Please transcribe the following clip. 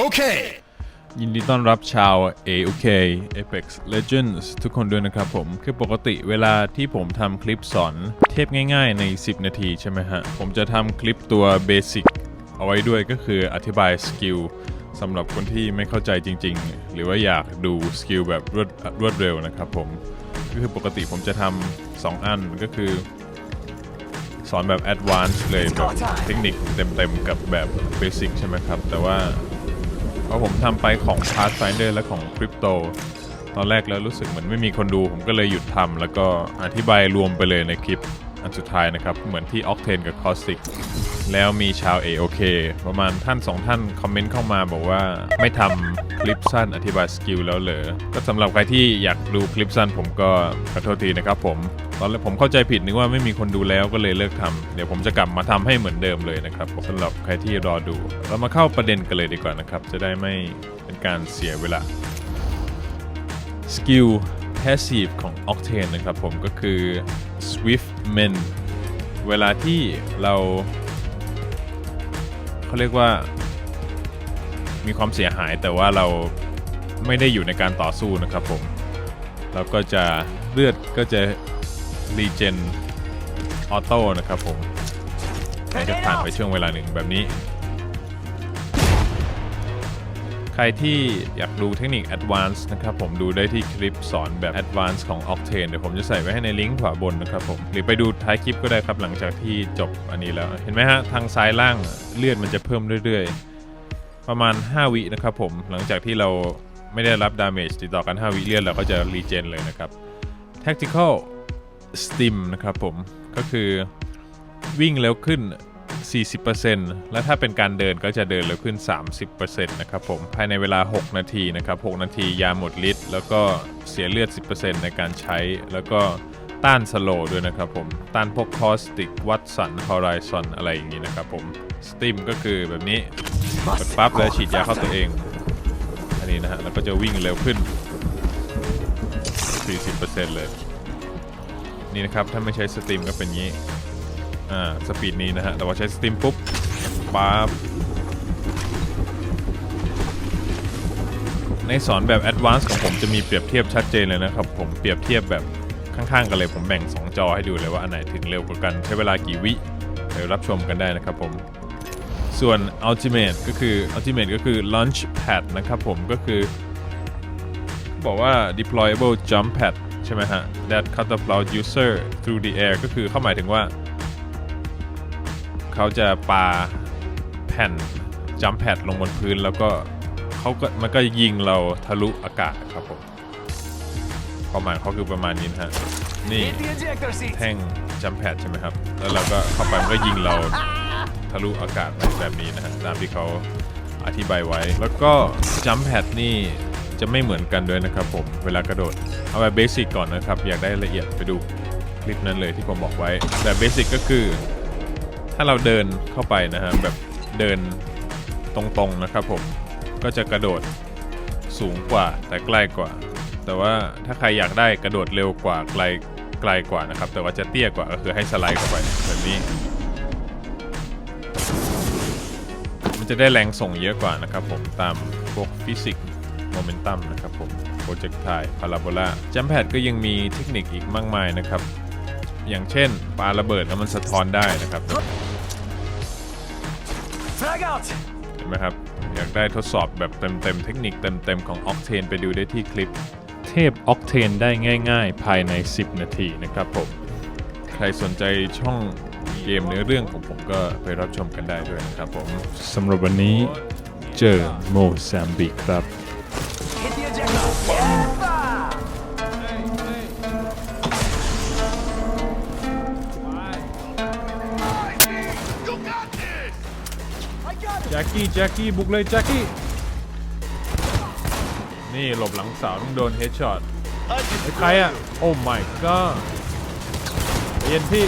Okay. ยินดีต้อนรับชาว AOK Apex Legends ทุกคนด้วยนะครับผม คือปกติเวลาที่ผมทำคลิปสอนเทพง่ายๆใน 10 นาทีใช่ไหมฮะ ผมจะทำคลิปตัว Basic เอาไว้ด้วยก็คืออธิบายสกิลสำหรับคนที่ไม่เข้าใจจริงๆ หรือว่าอยากดูสกิลแบบรวดรวดเร็วนะครับผม ก็คือปกติผมจะทำสองอันก็คือ สอนแบบ Advanced เลยแบบเทคนิคเต็มๆกับแบบ Basic ใช่ไหมครับ แต่ว่า พอผมทำไปของ Pathfinder และของ Crypto ตอนแรกแล้วรู้สึกเหมือนไม่มีคนดู ผมก็เลยหยุดทำแล้วก็อธิบายรวมไปเลยในคลิป อันสุดท้ายนะครับ เหมือนที่ Octane กับ Caustic แล้วมีชาว AOK ประมาณท่านสองท่านคอมเมนต์เข้ามาบอกว่าไม่ทำคลิปสั้นอธิบายสกิลแล้วเหรอ ก็สำหรับใครที่อยากดูคลิปสั้นผมก็ขอโทษทีนะครับผม ตอนแรกผมเข้าใจผิดนึกว่าไม่มีคนดูแล้วก็เลยเลิกทำเดี๋ยวผมจะกลับมาทำให้เหมือนเดิมเลยนะครับสำหรับใครที่รอดู เรามาเข้าประเด็นกันเลยดีกว่านะครับ จะได้ไม่เป็นการเสียเวลาสกิล passive ของ Octane นะครับผมก็คือ Swift Men เวลาที่เราเขาเรียกว่ามีความเสียหายแต่ว่าเราไม่ได้อยู่ในการต่อสู้นะครับผม เราก็จะเลือดก็จะรีเจนออโต้นะครับผมมันจะผ่านไปช่วงเวลาหนึ่งแบบนี้ ใครที่อยากดูเทคนิค Advanced นะครับผมดูได้ที่คลิปสอนแบบ Advanced ของ Octane เดี๋ยวผมจะใส่ไว้ให้ในลิงก์ขวาบนนะครับผมหรือไปดูท้ายคลิปก็ได้ครับหลังจากที่จบอันนี้แล้ว เห็นไหมฮะทางซ้ายล่างเลือดมันจะเพิ่มเรื่อยๆ ประมาณ 5 วินะครับผมหลังจากที่เราไม่ได้รับดาเมจติดต่อกัน 5 วิเลือดเราก็จะรีเจนเลยนะครับ Tactical Stim นะครับผมก็คือวิ่งเร็วขึ้น 40%และถ้าเป็นการเดินก็จะเดินเร็วขึ้น 30%นะครับผมภายในเวลา 6 นาทีนะครับ 6 นาทียาหมดฤทธิ์แล้วก็เสียเลือด 10%ในการใช้ แล้วก็ต้านสโลด้วยนะครับผม ต้านพวกคอสติกวัตสันฮอริซอนอะไรอย่างนี้นะครับผมสติมก็คือแบบนี้กดปั๊บแล้วฉีดยาเข้าตัวเอง อันนี้นะฮะ แล้วก็จะวิ่งเร็วขึ้น 40%เลย นี่นะครับ ถ้าไม่ใช้สตรีมก็เป็นงี้ อ่าสปีดนี้นะฮะ แต่ว่าใช้สตรีมปุ๊บปั๊บในสอนแบบ Advanced ของผมจะมีเปรียบเทียบชัดเจนเลยนะครับ ผมเปรียบเทียบแบบข้างๆกันเลย ผมแบ่ง 2 จอให้ดูเลยว่าอันไหนถึงเร็วกว่ากัน ใช้เวลากี่วิไปรับชมกันได้นะครับผม ส่วน Ultimate ก็คือ Ultimate ก็คือ Launch Pad นะครับผมก็คือ บอกว่า deployable jump pad ใช่ไหมฮะ that catapult user through the air ก็คือเข้าหมายถึงว่า เขาจะปาแผ่น jump pad ลงบนพื้นแล้วก็เขาก็มันก็ยิงเราทะลุอากาศครับผมความหมายเขาคือประมาณนี้ฮะนี่แท่ง jump pad ใช่ไหมครับ แล้วเราก็เข้าไปมันก็ยิงเราทะลุอากาศแบบนี้นะฮะตามที่เขาอธิบายไว้ แล้วก็ jump pad นี่จะไม่เหมือนกันด้วยนะครับผม เวลากระโดด เอาแบบเบสิกก่อนนะครับ อยากได้ละเอียดไปดูคลิปนั้นเลยที่ผมบอกไว้ แบบเบสิกก็คือาเราเดินเข้าไปนะฮะแบบเดินตรงๆนะครับผมก็จะกระโดดสูงกว่าแต่ใกล้กว่า แต่ว่าถ้าใครอยากได้กระโดดเร็วกว่าไกลไกลกว่านะครับ แต่ว่าจะเตี้ยกว่าก็คือให้สไลด์เข้าไปแบบนี้ มันจะได้แรงส่งเยอะกว่านะครับผมตามพวกฟิสิกส์โมเมนตัมนะครับผมโปรเจกต์ไทพาราโบลาจัมแพดก็ยังมีเทคนิคอีกมากมายนะครับ อย่างเช่นปาระเบิดแล้วมันสะท้อนได้นะครับ เห็นไหมครับ อยากได้ทดสอบแบบเต็มๆ เทคนิคเต็มๆ ของ Octane ไปดูได้ที่คลิป เทพ Octane ได้ง่ายๆ ภายใน 10 นาทีนะครับผม ใครสนใจช่องเกมเนื้อเรื่องของผมก็ไปรับชมกันได้ด้วยนะครับผมสำหรับวันนี้เจอโมซัมบิกครับ แจ็คกี้แจ็คกี้บุกเลยแจ็คกี้นี่หลบหลังเสาต้องโดนเฮดช็อตใครอะ โอ้ my god เย็นพี่